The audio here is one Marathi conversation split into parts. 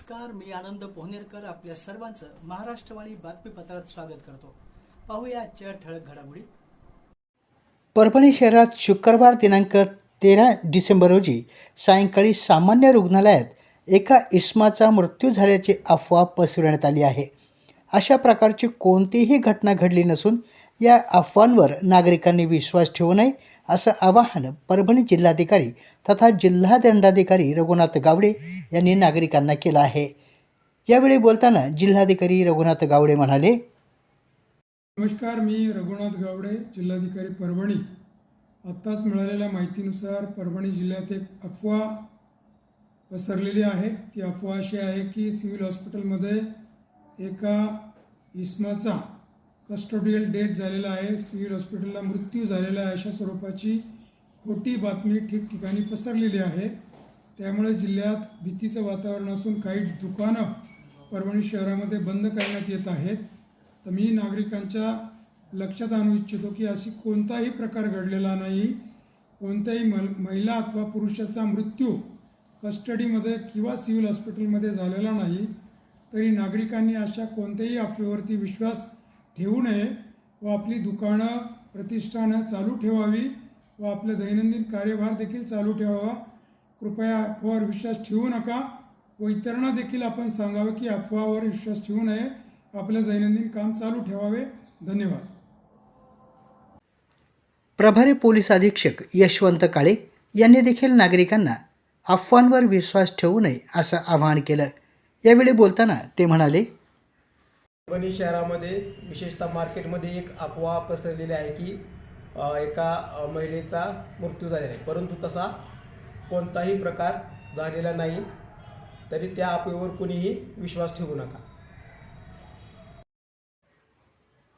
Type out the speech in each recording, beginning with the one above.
नमस्कार मी आनंद पोहनेरकर आपल्या सर्वांचं महाराष्ट्रवाणी बातमीपत्रात स्वागत करतो. पाहूया आजच्या ठळक घडामोडी. परभणी शहरात शुक्रवार दिनांक तेरा डिसेंबर रोजी सायंकाळी सामान्य रुग्णालयात एका इस्माचा मृत्यू झाल्याची अफवा पसरवण्यात आली आहे. अशा प्रकारची कोणतीही घटना घडली नसून या अफवांवर नागरिकांनी विश्वास ठेवू नये असं आवाहन परभणी जिल्हाधिकारी तथा जिल्हा दंडाधिकारी रघुनाथ गावडे यांनी नागरिकांना केलं आहे. यावेळी बोलताना जिल्हाधिकारी रघुनाथ गावडे म्हणाले नमस्कार मी रघुनाथ गावडे जिल्हाधिकारी परभणी. आत्ताच मिळालेल्या माहितीनुसार परभणी जिल्ह्यात एक अफवा पसरलेली आहे. ती अफवा अशी आहे की सिव्हिल हॉस्पिटलमध्ये एका इस्माचा कस्टोडियल डेथ झालेला आहे. सिव्हिल हॉस्पिटलला मृत्यू झालेला आहे अशा स्वरूपाची खोटी बातमी ठिकठिकाणी पसरलेली आहे. त्यामुळे जिल्ह्यात भीतीचं वातावरण असून काही दुकानं परभणी शहरामध्ये बंद करण्यात येत आहेत. तर मी नागरिकांच्या लक्षात आणू इच्छितो की अशी कोणताही प्रकार घडलेला नाही. कोणत्याही मल महिला अथवा पुरुषाचा मृत्यू कस्टडीमध्ये किंवा सिव्हिल हॉस्पिटलमध्ये झालेला नाही. तरी नागरिकांनी अशा कोणत्याही अफवेवरती विश्वास ठेवू नये व आपली दुकानं प्रतिष्ठानं चालू ठेवावी व आपलं दैनंदिन कार्यभार देखील चालू ठेवावा. कृपया अफवावर विश्वास ठेवू नका व इतरांना देखील आपण सांगावं की अफवावर विश्वास ठेवू नये. आपलं दैनंदिन काम चालू ठेवावे. धन्यवाद. प्रभारी पोलीस अधीक्षक यशवंत काळे यांनी देखील नागरिकांना अफवांवर विश्वास ठेवू नये असं आवाहन केलं. यावेळी बोलताना ते म्हणाले परभणी शहरामध्ये विशेषतः मार्केटमध्ये एक अफवा पसरलेली आहे की एका महिलेचा मृत्यू झालेला आहे. परंतु तसा कोणताही प्रकार झालेला नाही. तरी त्या अफवेवर कुणीही विश्वास ठेवू नका.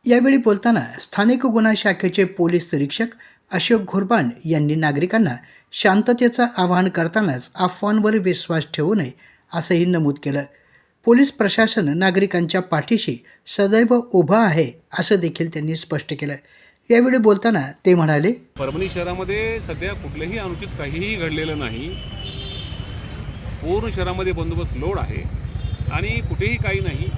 यावेळी बोलताना स्थानिक गुन्हा शाखेचे पोलीस निरीक्षक अशोक घोरबाण यांनी नागरिकांना शांततेचं आवाहन करतानाच अफवांवर विश्वास ठेवू नये असंही नमूद केलं. पोलीस प्रशासन नागरिकांच्या पाठीशी सदैव उभं आहे असं देखील त्यांनी स्पष्ट केलं यावेळी बोलताना ते म्हणाले परभणी शहरामध्ये सध्या कुठलंही अनुचित काहीही घडलेलं नाही. पूर्ण शहरामध्ये बंदोबस्त लोड आहे आणि कुठेही काही नाही.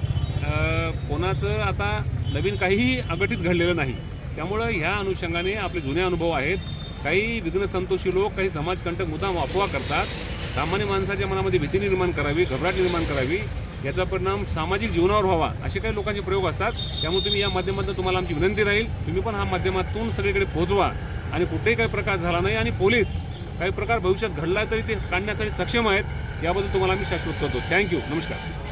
कोणाचं आता नवीन काहीही अघटित घडलेलं नाही. त्यामुळं ह्या अनुषंगाने आपले जुने अनुभव आहेत. काही विघ्नसंतोषी लोक काही समाजकंटक मुद्दाम अफवा करतात. सामान्य माणसाच्या मनामध्ये भीती निर्माण करावी घबराट निर्माण करावी. याचा परिणाम सामाजिक जीवनावर व्हावा असे काही लोकांचे प्रयोग असतात. त्यामुळे तुम्ही या माध्यमातून तुम्हाला आमची विनंती राहील. तुम्ही पण हा माध्यमातून सगळीकडे पोहोचवा. आणि कुठेही काही प्रकार झाला नाही आणि पोलीस काही प्रकार भविष्यात घडला तरी ते काढण्यासाठी सक्षम आहेत याबद्दल तुम्हाला आम्ही शाश्वत करतो. थँक्यू नमस्कार.